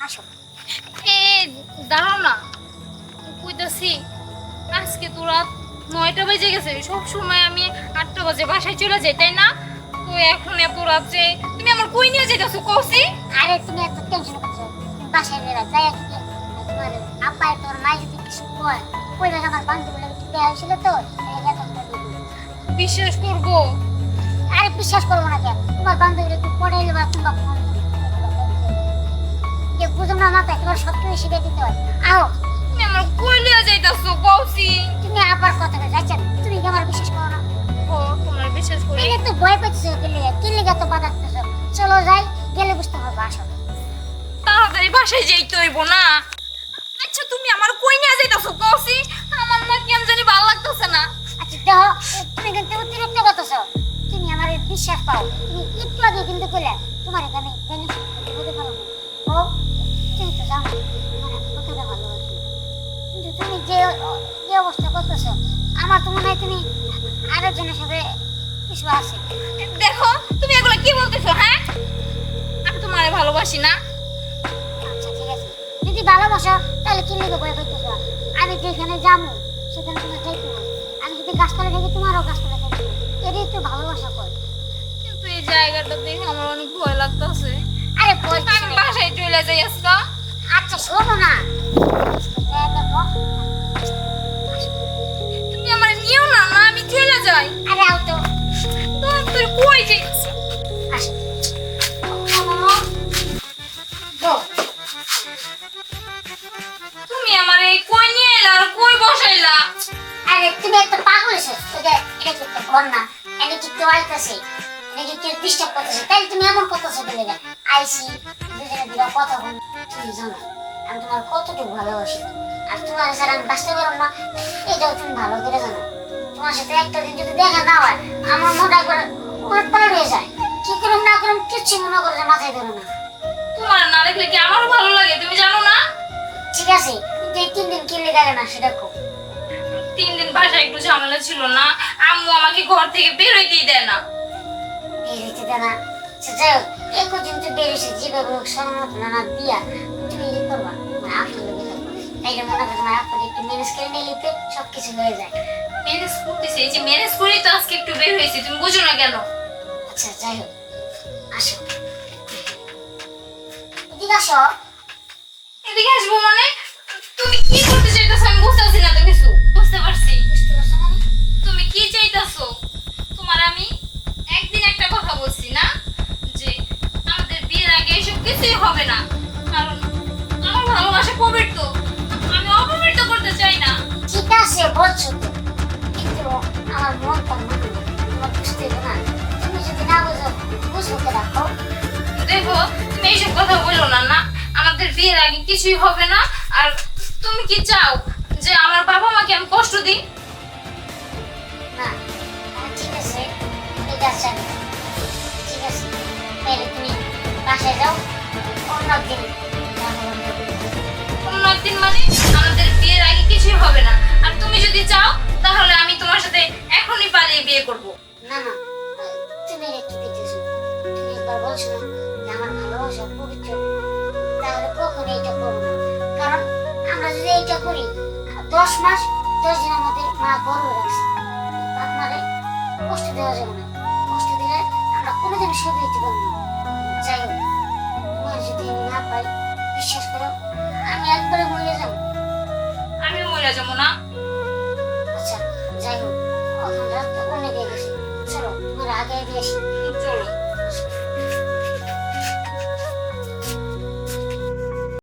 আসো। এ দাঁড়াও না। কইতাছি আজকে তো রাত নয়টা বেজে গেছে। সব সময় আমি আটটা বাজে বাসায় চলে যাই তাই না? তো এখন এত রাত্রে তুমি আমার কই নিয়ে যেতেছো কৌশি আরে তুমি এত টেনশন করছ বাসায় বেরা যাই আর কি তোমার আব্বা তোর মাই যদি কিছু কয় ওই ভাবে আমার বান্ধবী লাগে হয়েছিল তো। বিশ্বাস করব। আরে বিশ্বাস করব না কেন? তোমার বান্ধবীরা একটু পড়াইলে বা কিংবা ফোন যে বুঝো না মাথায় তোমার সব শিখে দিতে হয়। আও। তুমি আমার কই নিয়ে যাইতেছো কৌশি তুমি আবার কথা যাচ্ছেন তুমি কি আমার বিশ্বাস করো না? ও তোমার বিশ্বাস করি। এই তো ভয় পাচ্ছিস কি লেগে কি লেগে তো বাধা দিতেছ। চলো যাই গেলে বুঝতে পারব আসো তাড়াতাড়ি বাসায় যাইতে হইব না। আচ্ছা তুমি আমার কই নিয়ে যাইতেছো কৌশি আমার না কেন জানি ভালো লাগতেছে না। আচ্ছা দেখো তুমি কিন্তু অতিরিক্ত করতেছ। তুমি আমার বিশ্বাস পাও। তুমি একটু আগে কিন্তু কইলে তোমার এখানে জানি বলতে পারো। না ও তুমি তো জানো তোমার এত কথাটা ভালোবাসি কিন্তু তুমি যে যে অবস্থা করতেছ আমার তো মনে হয় তুমি আরেকজনের সাথে কিছু আছে দেখো তুমি এগুলো কি বলতেছো হ্যাঁ? আমি তোমারে ভালোবাসি না। আচ্ছা ঠিক আছে যদি ভালোবাসো তাহলে কি লেগে ভয় করতেছ আমি যেখানে যাব সেখানে তোমার যাইতে আমি যদি গাছতলা থাকি তোমারও গাছতলা থাকবে এটাই তো ভালোবাসা কর কিন্তু এই জায়গাটা দেখে আমার অনেক ভয় লাগতেছে। চলে যাই আজকা আচ্ছা শোনো না। তুমি আমার নিও না না আমি চলে যাই। আরে আও তো। তোমার তোর কই যাইছ তুমি আমার এই কই নিয়ে এলা আর কই বসাইলা? আরে তুমি একটা পাগল এসে এটা এটা কি ঘর না? এটা কি কেউ আইতাছে? এটা কি ডিস্টার্ব করতেছে? তাই তুমি এমন করতেছো বলে না আইসি কথা বল তুমি জানো আমি তোমার কতটুকু ভালোবাসি আর তোমার স্যার আমি বাঁচতে পারব না এটাও তুমি ভালো করে জানো তোমার সাথে একটা দিন যদি দেখা না হয় আমার মনটা একবার উলট পালট হয়ে যায় কি করুম না করুম কিচ্ছু মনে করে যে মাথায় ধরে না তোমার না দেখলে কি আমারও ভালো লাগে তুমি জানো না ঠিক আছে কিন্তু এই তিন দিন কিনলে গেলে না সেটা খুব তিন দিন বাসায় একটু ঝামেলা ছিল না আম্মু আমাকে ঘর থেকে বের হইতেই দেয় না বের দেয় না যাই হোক এই পর্যন্ত বের হয়েছে যেভাবে হোক সম্মত না না দিয়া তুমি ই করবা মানে আপনার লোকে থাকবা তাইলে মনে করো তোমার আপনার একটু ম্যানেজ করে নিলে সব কিছু হয়ে যায় ম্যানেজ করতেছি এই যে ম্যানেজ করেই তো আজকে একটু বের হয়েছি তুমি বুঝো না কেন আচ্ছা যাই হোক আসো এদিকে আসো এদিকে আসব মানে কিছুই হবে না। কারণ আমার ভালোবাসা পবিত্র। আমি অপবিত্র করতে চাই না। ঠিক আছে বলছো কিন্তু আমার মন তার মানে তোমার বুঝতে না। তুমি যদি না বুঝো বুঝব কে রাখো। দেখো তুমি এইসব কথা বলো না না। আমাদের বিয়ের আগে কিছুই হবে না। আর তুমি কি চাও যে আমার বাবা মাকে আমি অন্য দিন অন্য একদিন মানে আমাদের বিয়ের আগে কিছুই হবে না। আর তুমি যদি চাও, তাহলে আমি তোমার সাথে এখনই পালিয়ে বিয়ে করব। না না তুমি কি বলছো আমার কারণ আমরা যদি এটা করি দশ মাস, দশ দিনের মধ্যে মা গর্ব রাখছে আপনারে কষ্ট দেওয়া যাবে না। কষ্ট দিলে আমরা কোনোদিন সব দিতে পারব না। যাই হোক। তোমার যদি না পাই বিশ্বাস করো আমি একবারে মরে যাব। আমি মরে যাব না। আচ্ছা যাই হোক এখন রাত অনেক গেছে। চলো তোমার আগে এগিয়ে